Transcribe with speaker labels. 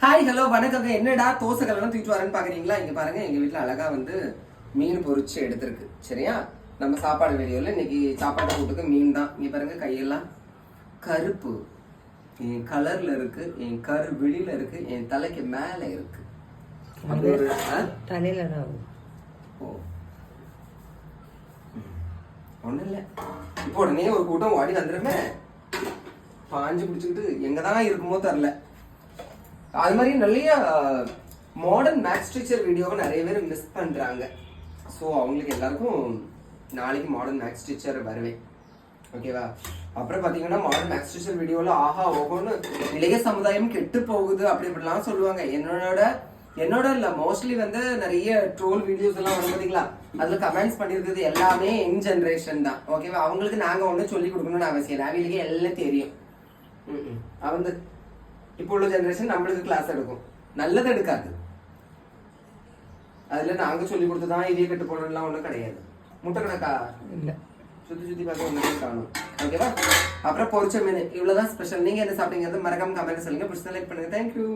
Speaker 1: Hi hello வணக்கம் என்னடா தோசை கல்லாம் தூக்கிட்டு வரேன்னு பாக்குறீங்களா? இங்க பாருங்க எங்க வீட்ல அழகா வந்து மீன் பொரிச்சு எடுத்திருக்கு. சரியா? நம்ம சாப்பாடு வீடியோல இன்னைக்கு சாப்பாடு கூட்டுக்கு மீன் தான். இங்க பாருங்க கையெல்லாம் கருப்பு. என் கலர்ல இருக்கு என் கரு வெளியில இருக்கு என் தலைக்கு மேல இருக்கு?
Speaker 2: தலையில தான்
Speaker 1: ஓ. ஒன்றும் இல்லை. இப்போ உடனே ஒரு கூட்டம் ஓடி வந்துருமே. பாஞ்சு பிடிச்சிக்கிட்டு எங்கே தான் இருக்குமோ தெரில அது மாதிரி நிறைய மாடர்ன் மேக்ஸ் டீச்சர் வீடியோவை நிறைய பேர் மிஸ் பண்ணுறாங்க ஸோ அவங்களுக்கு எல்லாருக்கும் நாளைக்கு மாடர்ன் மேக்ஸ் டீச்சர் வருவேன். ஓகேவா அப்புறம் பார்த்தீங்கன்னா மாடர்ன் மேக்ஸ் டீச்சர் வீடியோவில் ஆஹா ஓகோன்னு இளைய சமுதாயம் கெட்டு போகுது அப்படி இப்படிலாம் சொல்லுவாங்க. என்னோட என்னோட இல்லை மோஸ்ட்லி வந்து நிறைய ட்ரோல் வீடியோஸ் எல்லாம் வரும் பார்த்தீங்களா அதில் கமெண்ட்ஸ் பண்ணியிருக்கிறது எல்லாமே யங் ஜென்ரேஷன் தான். ஓகேவா அவங்களுக்கு நாங்கள் ஒன்று சொல்லி கொடுக்கணும்னு அவசியம் இல்லை. அவங்களுக்கு எல்லாம் தெரியும். ம்ம். இப்போ உள்ள ஜெனரேஷன் நம்மளுக்கு கிளாஸ் எடுக்கும். நல்லது எடுக்காது. அதுல நாங்க சொல்லி கொடுத்துதான் இதே கட்டு போனதுலாம் ஒண்ணும் கிடையாது. முட்டை கணக்கா
Speaker 2: இல்லை.
Speaker 1: சுத்தி சுத்தி பார்க்க ஒண்ணுமே காணும். ஓகேவா அப்புறம் பொரிச்ச மீன். இவ்வளவுதான் ஸ்பெஷல் நீங்க என்ன சாப்பிட்டீங்க மறக்காம கமெண்ட் சொல்லுங்க. பிடிச்சா லைக் பண்ணுங்க. தேங்க்யூ